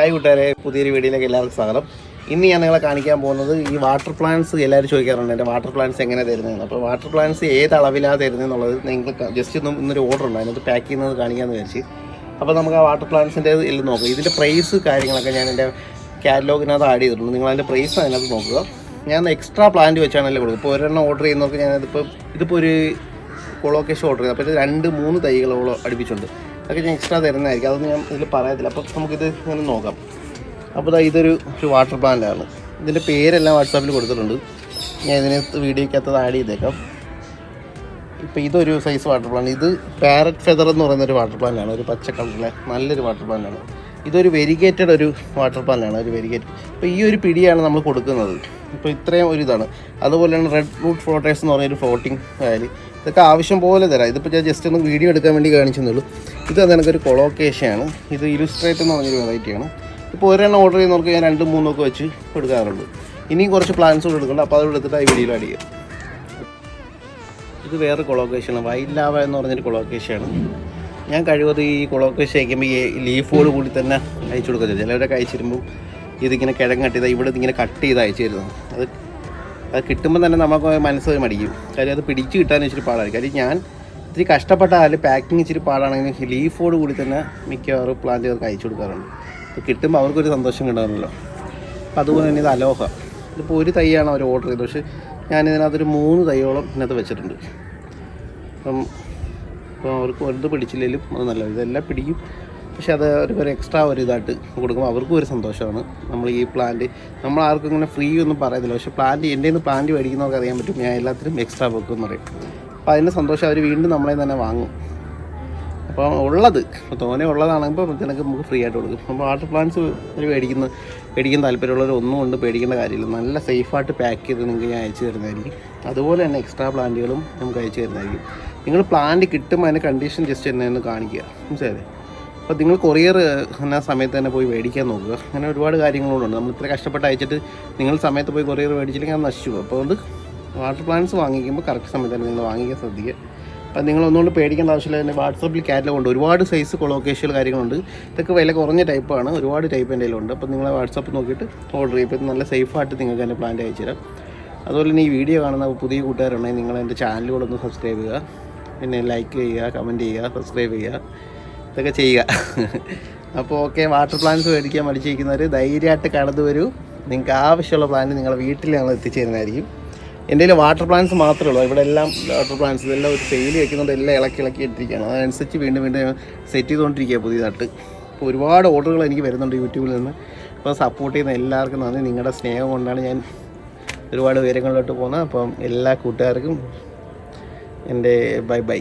Hi കൂട്ടുകാരെ പുതിയൊരു വീഡിയോയിലേക്ക് എല്ലാവർക്കും സ്വാഗതം. ഇന്ന് ഞാൻ നിങ്ങളെ കാണിക്കാൻ പോകുന്നത് ഈ വാട്ടർ പ്ലാന്റ്സ് എല്ലാവരും ചോദിക്കാറുണ്ട് എന്റെ വാട്ടർ പ്ലാന്റ്സ് എങ്ങനെ തരുന്നതെന്ന് അപ്പോൾ വാട്ടർ പ്ലാന്റ്സ് ഏത് അളവിലാണ് തരുന്നതെന്നുള്ളത് നിങ്ങൾ ജസ്റ്റ് ഒന്ന് ഇന്നൊരു ഓർഡർ ഉണ്ട് അതിനകത്ത് പാക്ക് ചെയ്യുന്നത് കാണിക്കാമെന്ന് വിചാരിച്ച്. അപ്പോൾ നമുക്ക് ആ വാട്ടർ പ്ലാന്റ്സിന്റെ എല്ലാം നോക്കാം. ഇതിന്റെ പ്രൈസ് കാര്യങ്ങളൊക്കെ ഞാൻ എന്റെ കാറ്റലോഗിനകത്ത് ആഡ് ചെയ്തിട്ടുണ്ട്. നിങ്ങൾ അതിന്റെ പ്രൈസ് അതിനകത്ത് നോക്കുക. ഞാൻ എക്സ്ട്രാ പ്ലാന്റ് വെച്ചാണല്ലേ കൊടുക്കുക. ഇപ്പോൾ ഒരെണ്ണം ഓർഡർ ചെയ്യുന്നവർക്ക് ഞാനതിപ്പോൾ ഇതിപ്പോൾ ഒരു കൊളോക്കേഷൻ ഓർഡർ ചെയ്തു അപ്പോൾ ഇത് രണ്ട് മൂന്ന് തൈകളോളം അടുപ്പിച്ചുണ്ട് അതൊക്കെ ഞാൻ എക്സ്ട്രാ തരുന്നതായിരിക്കും. അതൊന്നും ഞാൻ ഇതിൽ പറയത്തില്ല. അപ്പോൾ നമുക്കിത് ഇങ്ങനെ നോക്കാം. അപ്പോൾ ഇതാ ഇതൊരു ഒരു വാട്ടർ പ്ലാന്റാണ് ഇതിന്റെ പേരെല്ലാം വാട്സാപ്പിൽ കൊടുത്തിട്ടുണ്ട്. ഞാൻ ഇതിനെ വീഡിയോക്കകത്ത് ആഡ് ചെയ്തേക്കാം. ഇപ്പോൾ ഇതൊരു സൈസ് വാട്ടർ പ്ലാന്റ് ഇത് പാരറ്റ് ഫെദർ എന്ന് പറയുന്ന ഒരു വാട്ടർ പ്ലാന്റാണ് ഒരു പച്ച കളറിലെ നല്ലൊരു വാട്ടർ പ്ലാന്റാണ് ഇതൊരു വെരിഗേറ്റഡ് ഒരു വാട്ടർ പ്ലാന്റാണ് ഒരു വെരിഗേറ്റ് ഇപ്പോൾ ഈ ഒരു പിടിയാണ് നമ്മൾ കൊടുക്കുന്നത്. ഇപ്പോൾ ഇത്രയും ഒരു ഇതാണ്. അതുപോലെയാണ് റെഡ് റൂട്ട് ഫ്ലോട്ടേഴ്സ് എന്ന് പറയുന്ന ഒരു ഫ്ലോട്ടിംഗ് ആയാൽ ഇതൊക്കെ ആവശ്യം പോലെ തരാം. ഇതിപ്പോൾ ഞാൻ ജസ്റ്റ് ഒന്ന് വീഡിയോ എടുക്കാൻ വേണ്ടി കാണിച്ചെന്നുള്ളൂ. ഇത് എനിക്കൊരു കൊളോക്കേഷയാണ് ഇത് ഇലുസ്ട്രേറ്റ് എന്ന് പറഞ്ഞൊരു വെറൈറ്റിയാണ് ഇപ്പോൾ ഒരെണ്ണം ഓർഡർ ചെയ്യുന്നവർക്ക് ഞാൻ രണ്ടും മൂന്നൊക്കെ വെച്ച് എടുക്കാറുണ്ട് ഇനിയും കുറച്ച് പ്ലാൻസ് കൂടെ എടുക്കുന്നുണ്ട് അപ്പോൾ അത് എടുത്തിട്ട് ആ വീഡിയോയിൽ ആഡ് ചെയ്യാം. ഇത് വേറെ കൊളോക്കേഷനാണ് വൈൽഡ് ലാവ എന്ന് പറഞ്ഞൊരു കൊളോക്കേഷനാണ് ഞാൻ കഴിവത് ഈ കൊളോക്കേഷൻ അയക്കുമ്പോൾ ഈ ലീഫോട് കൂടി തന്നെ അയച്ചു കൊടുക്കുന്നത് ചിലവരൊക്കെ അയച്ചിരുമ്പോൾ ഇതിങ്ങനെ കിഴങ്ങ് കട്ട് ചെയ്താൽ ഇവിടെ ഇങ്ങനെ കട്ട് ചെയ്ത് അയച്ചു തരുന്നത്. അത് അത് കിട്ടുമ്പോൾ തന്നെ നമുക്ക് മനസ്സ് മടിക്കും. കാര്യം അത് പിടിച്ച് കിട്ടാൻ ഇച്ചിരി പാടായിരിക്കും. കാര്യം ഞാൻ ഇത്തിരി കഷ്ടപ്പെട്ടാൽ പാക്കിങ് ഇച്ചിരി പാടാണെങ്കിൽ ലീഫോട് കൂടി തന്നെ മിക്കവാറും പ്ലാന്റുകൾക്ക് അയച്ചു കൊടുക്കാറുണ്ട്. അത് കിട്ടുമ്പോൾ അവർക്കൊരു സന്തോഷം കിട്ടാറുണ്ടല്ലോ. അപ്പോൾ അതുപോലെ തന്നെ ഇത് അലോഹ. ഇതിപ്പോൾ ഒരു തൈയാണ് അവർ ഓർഡർ ചെയ്തത്. പക്ഷേ ഞാൻ ഇതിനകത്തൊരു മൂന്ന് തൈയോളം ഇതിനകത്ത് വെച്ചിട്ടുണ്ട്. അപ്പം അപ്പോൾ അവർക്ക് ഒരു പിടിച്ചില്ലെങ്കിലും അത് നല്ലത്. ഇതെല്ലാം പിടിക്കും. പക്ഷെ അത് ഒരു ഒരു എക്സ്ട്രാ ഒരു ഇതായിട്ട് കൊടുക്കുമ്പോൾ അവർക്കും ഒരു സന്തോഷമാണ്. നമ്മൾ ഈ പ്ലാന്റ് നമ്മൾ ആർക്കും ഇങ്ങനെ ഫ്രീ ഒന്നും പറയത്തില്ല. പക്ഷേ പ്ലാന്റ് എന്റെ നിന്ന് പ്ലാന്റ് മേടിക്കുന്നവർക്ക് അറിയാൻ പറ്റും. ഞാൻ എല്ലാത്തിനും എക്സ്ട്രാ വെക്കും എന്ന് പറയും. അപ്പോൾ അതിന്റെ സന്തോഷം അവർ വീണ്ടും നമ്മളെ തന്നെ വാങ്ങും. അപ്പോൾ ഉള്ളത് ഇപ്പോൾ തോനെ ഉള്ളതാണെങ്കിൽ ഇതിനൊക്കെ നമുക്ക് ഫ്രീ ആയിട്ട് കൊടുക്കും. അപ്പോൾ വാട്ടർ പ്ലാന്റ്സ് ഒരു മേടിക്കുന്ന മേടിക്കാൻ താല്പര്യമുള്ളവർ ഒന്നും കൊണ്ട് പേടിക്കേണ്ട കാര്യമില്ല. നല്ല സേഫായിട്ട് പാക്ക് ചെയ്ത് നിങ്ങൾക്ക് ഞാൻ അയച്ചു തരുന്നതായിരിക്കും. അതുപോലെ തന്നെ എക്സ്ട്രാ പ്ലാന്റുകളും നമുക്ക് അയച്ചു തരുന്നതായിരിക്കും. നിങ്ങൾ പ്ലാന്റ് കിട്ടുമ്പോൾ അതിന്റെ കണ്ടീഷൻ ജസ്റ്റ് എന്നെ ഒന്ന് കാണിക്കുക. മനസ്സിലായി അപ്പോൾ നിങ്ങൾ കൊറിയർ എന്ന സമയത്ത് തന്നെ പോയി മേടിക്കാൻ നോക്കുക. അങ്ങനെ ഒരുപാട് കാര്യങ്ങളുണ്ട്. നമ്മൾ ഇത്ര കഷ്ടപ്പെട്ട് അയച്ചിട്ട് നിങ്ങൾ സമയത്ത് പോയി കൊറിയർ മേടിച്ചില്ലെങ്കിൽ അത് നശിച്ചു അപ്പോൾ വാട്ടർ പ്ലാന്റ്സ് വാങ്ങിക്കുമ്പോൾ കറക്റ്റ് സമയത്ത് തന്നെ നിങ്ങൾ വാങ്ങിക്കാൻ ശ്രദ്ധിക്കുക. അപ്പം നിങ്ങൾ ഒന്നുകൊണ്ട് പേടിക്കേണ്ട ആവശ്യമില്ല. തന്നെ വാട്സപ്പിൽ കാറ്റലോഗ് ഉണ്ട് ഒരുപാട് സൈസ് കൊളോക്കേഷ്യൽ കാര്യങ്ങളുണ്ട്. ഇതൊക്കെ വില കുറഞ്ഞ ടൈപ്പാണ് ഒരുപാട് ടൈപ്പ് എന്റെ കയ്യിലുണ്ട്. അപ്പോൾ നിങ്ങൾ വാട്സപ്പ് നോക്കിയിട്ട് ഓർഡർ ചെയ്യും. ഇപ്പം നല്ല സേഫായിട്ട് നിങ്ങൾക്ക് എന്റെ പ്ലാന്റ് അയച്ചു തരാം. അതുപോലെ തന്നെ ഈ വീഡിയോ കാണുന്ന പുതിയ കൂട്ടുകാരുണ്ടെങ്കിൽ നിങ്ങൾ എന്റെ ഒന്ന് സബ്സ്ക്രൈബ് ചെയ്യുക. പിന്നെ ലൈക്ക് ചെയ്യുക കമന്റ് ചെയ്യുക സബ്സ്ക്രൈബ് ചെയ്യുക. ഇതൊക്കെ ചെയ്യുക. അപ്പോൾ ഓക്കെ വാട്ടർ പ്ലാന്റ്സ് മേടിക്കാൻ മടിച്ചിരിക്കുന്നവർ ധൈര്യമായിട്ട് കടന്നു വരൂ. നിങ്ങൾക്ക് ആവശ്യമുള്ള പ്ലാന്റ് നിങ്ങളുടെ വീട്ടിൽ ഞങ്ങൾ എത്തിച്ചേരുന്നതായിരിക്കും. എന്റെ കയ്യിൽ വാട്ടർ പ്ലാന്റ്സ് മാത്രമേ ഉള്ളൂ. ഇവിടെ എല്ലാം വാട്ടർ പ്ലാന്റ്സ് ഇതെല്ലാം ഒരു സെയിൽ വെക്കുന്നുണ്ട് എല്ലാം ഇളക്കി ഇളക്കി ഇട്ടിരിക്കുകയാണ്. അതനുസരിച്ച് വീണ്ടും വീണ്ടും സെറ്റ് ചെയ്തുകൊണ്ടിരിക്കുക പുതിയതായിട്ട് അപ്പോൾ ഒരുപാട് ഓർഡറുകൾ എനിക്ക് വരുന്നുണ്ട് യൂട്യൂബിൽ നിന്ന്. അപ്പോൾ സപ്പോർട്ട് ചെയ്യുന്ന എല്ലാവർക്കും നന്ദി. നിങ്ങളുടെ സ്നേഹം കൊണ്ടാണ് ഞാൻ ഒരുപാട് ഉയരങ്ങളിലോട്ട് പോകുന്നത്. അപ്പം എല്ലാ കൂട്ടുകാർക്കും എന്റെ ബൈ ബൈ